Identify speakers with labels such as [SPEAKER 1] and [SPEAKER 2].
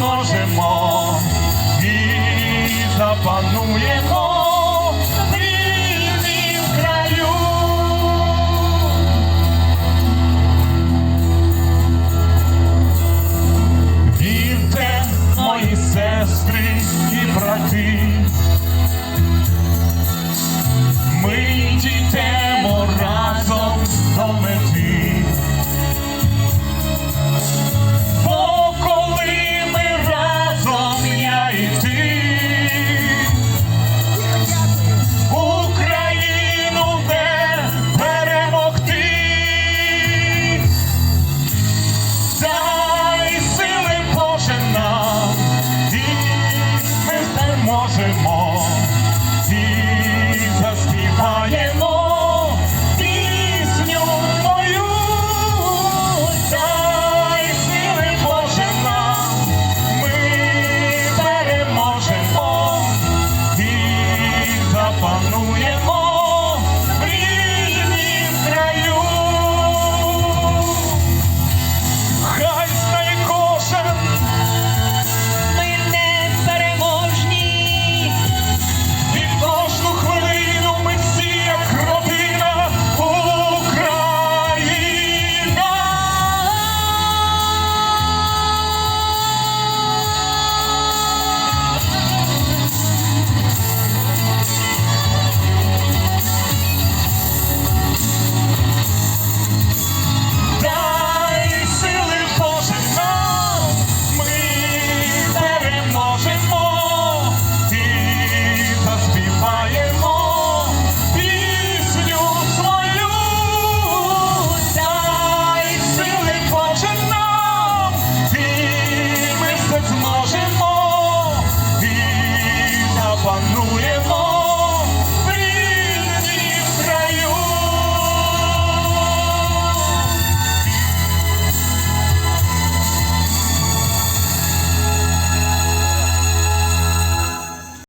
[SPEAKER 1] Можемо і запануємо.